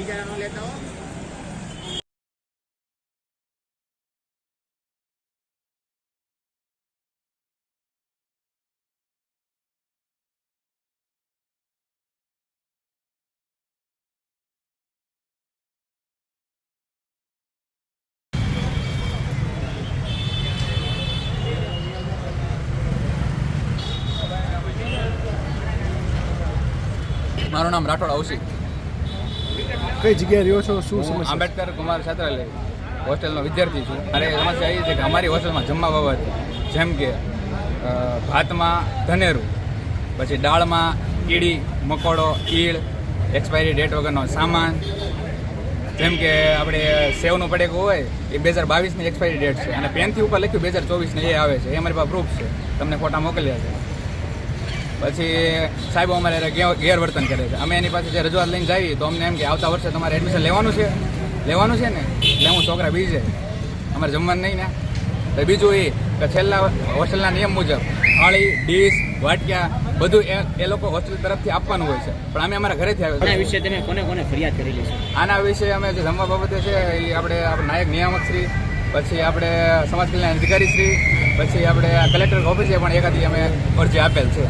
ન લેતા હો. મારું નામ રાઠોડ ઔશિક કઈ જગ્યાએ રહ્યો છો? શું સમસ્યા? આંબેડકર કુમાર છાત્રાલય હોસ્ટેલનો વિદ્યાર્થી છું. અને સમસ્યા એ છે કે અમારી હોસ્ટેલમાં જમવા બાબત જેમ કે ભાતમાં ધનેરું પછી દાળમાં કીડી મકોડો ઈળ એક્સપાયરી ડેટ વગરનો સામાન જેમ કે આપણે સેવનું પડેકું હોય એ બે હજાર બાવીસની એક્સપાયરી ડેટ છે. અને પેનથી ઉપર લખ્યું બે હજાર ચોવીસને એ આવે છે. એ અમારી પાસે પ્રૂફ છે. તમને ફોટા મોકલ્યા છે. પછી સાહેબો અમારે ગેરવર્તન કરે છે. અમે એની પાસે જે રજૂઆત લઈને જઈએ તો અમને એમ કે આવતા વર્ષે તમારે એડમિશન લેવાનું છે. લેવાનું છે ને? એટલે હું છોકરા બીજે. અમારે જમવાનું નહીં ને. તો બીજું એ કે છેલ્લા હોસ્ટેલના નિયમ મુજબ થાળી ડીશ વાટક્યા બધું એ એ લોકો હોસ્ટેલ તરફથી આપવાનું હોય છે. પણ અમે અમારા ઘરેથી આના આવે વિશે તમે કોને કોને ફરિયાદ કરેલી છે? આના વિશે અમે જે જમવા બાબતે છે એ આપણે આપણે નાયક નિયામક શ્રી પછી આપણે સમાજ કલ્યાણ અધિકારી શ્રી પછી આપણે કલેક્ટર ઓફિસે પણ એકાદી અમે અરજી આપેલ છે.